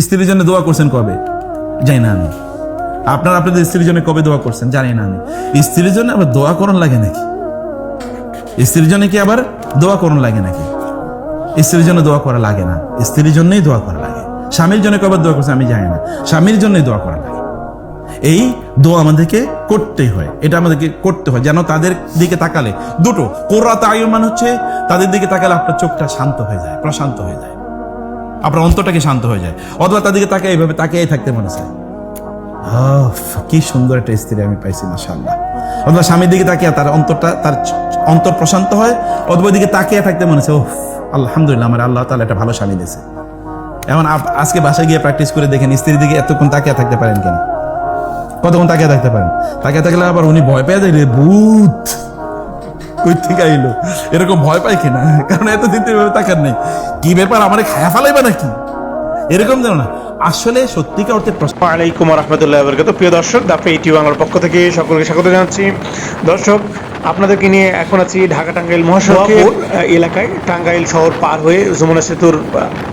স্ত্রীর জন্য দোয়া করছেন কবে? জানি না আমি। আপনার, আপনাদের স্ত্রীর জন্য কবে দোয়া করছেন? জানি না আমি। স্ত্রীর জন্য আবার দোয়া করণ লাগে নাকি? স্ত্রীর জন্য কি আবার দোয়া করণ লাগে নাকি? স্ত্রীর জন্য দোয়া করা লাগে না। স্ত্রীর জন্যই দোয়া করা লাগে। স্বামীর জন্য কবে দোয়া করছে আমি জানি না। স্বামীর জন্যই দোয়া করা লাগে। এই দোয়া আমাদেরকে করতেই হয়। এটা আমাদেরকে করতে হয়। যেন তাদের দিকে তাকালে দুটো। কোররাত আয়ুর মানে হচ্ছে তাদের দিকে তাকালে আপনার চোখটা শান্ত হয়ে যায়, প্রশান্ত হয়ে যায়। আপনার অন্তরটাকে শান্ত হয়ে যায়। অথবা তাদেরকে তাকে এইভাবে তাকিয়ে থাকতে মনে চায়। কি সুন্দর একটা স্ত্রী আমি পাইছি মাসাল্লাহ অথবা স্বামীর দিকে তাকিয়ে তার অন্তরটা, তার অন্তর প্রশান্ত হয়, অথবা দিকে তাকিয়ে থাকতে মনে ওহ আলহামদুলিল্লাহ, আমার আল্লাহ তাহলে একটা ভালো স্বামী দিয়েছে। এমন আজকে বাসায় গিয়ে প্র্যাকটিস করে দেখেন, স্ত্রীর দিকে এতক্ষণ তাকিয়ে থাকতে পারেন কেন? কতক্ষণ তাকিয়ে থাকতে পারেন? তাকিয়ে থাকলে আবার উনি ভয় পেয়ে যায়, রে ভূত কই থেকে আইলো? এরকম ভয় পাই কিনা? কারণ এতদিন তো এভাবে তাকার নেই। কি ব্যাপার আমার খায়া ফালাইবা নাকি? এরকম না। আসলে সত্যিকার অর্থে প্রশ্ন আলাইকুম রহমতুল্লাহ বরকত প্রিয় দর্শক দাপে পক্ষ থেকে সকলকে স্বাগত জানাচ্ছি। দর্শক আপনাদেরকে নিয়ে এখন আছি ঢাকা টাঙ্গাইল মহাসড়কের এলাকায়। টাঙ্গাইল শহর পার হয়ে যমুনা সেতুর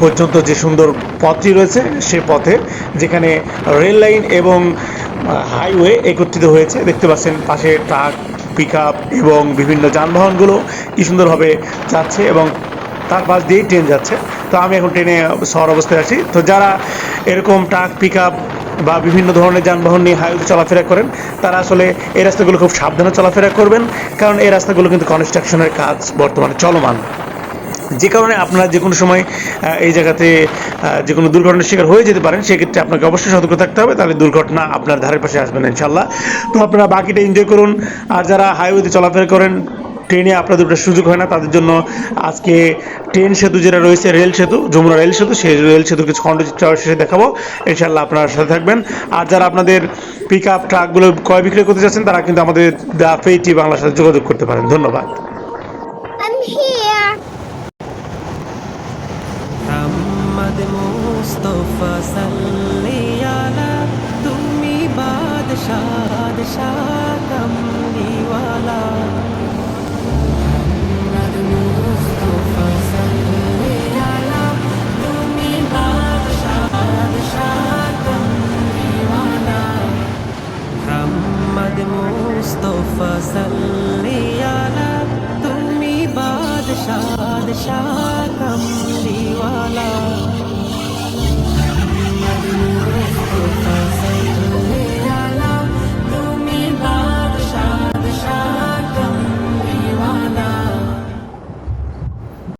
পর্যন্ত যে সুন্দর পথটি রয়েছে সে পথে যেখানে রেল লাইন এবং হাইওয়ে একত্রিত হয়েছে। দেখতে পাচ্ছেন পাশে ট্রাক পিক এবং বিভিন্ন যানবাহনগুলো কি সুন্দরভাবে যাচ্ছে এবং তার পাশ দিয়েই ট্রেন যাচ্ছে। তো আমি এখন ট্রেনে শহর অবস্থায় আছি। তো যারা এরকম ট্রাক পিক বা বিভিন্ন ধরনের যানবাহন নিয়ে হাইওয়ে চলাফেরা করেন, তারা আসলে এই রাস্তাগুলো খুব সাবধানে চলাফেরা করবেন। কারণ এই রাস্তাগুলো কিন্তু কনস্ট্রাকশনের কাজ বর্তমানে চলমান। যে কারণে আপনারা যে কোনো সময় এই জায়গাতে যে কোনো দুর্ঘটনার শিকার হয়ে যেতে পারেন, সেক্ষেত্রে আপনাকে অবশ্যই সতর্ক থাকতে হবে, তাহলে দুর্ঘটনা আপনার ধারের পাশে আসবে না ইনশাল্লাহ তো আপনারা বাকিটা এনজয় করুন, আর যারা হাইওয়েতে চলাফেরা করেন, ট্রেনে আপনাদের ওটা সুযোগ হয় না, তাদের জন্য আজকে ট্রেন সেতু যেটা রয়েছে, রেল সেতু, যমুনা রেল সেতু, সেই রেল সেতুর কিছু খণ্ডচিত্র শেষে দেখাবো ইনশাল্লাহ আপনারা সাথে থাকবেন। আর যারা আপনাদের পিক আপ ট্রাকগুলো ক্রয় বিক্রয় করতে চাচ্ছেন তারা কিন্তু আমাদের দ্য ফেইটি বাংলার সাথে যোগাযোগ করতে পারেন। ধন্যবাদ। তো ফসলিয়ালা তুমি বাদশাহ বাদশাহ কমলিওয়ালা মুস্তফা সাল্লিয়ালা তুমি বাদশাহ বাদশাহ কমলিওয়ালা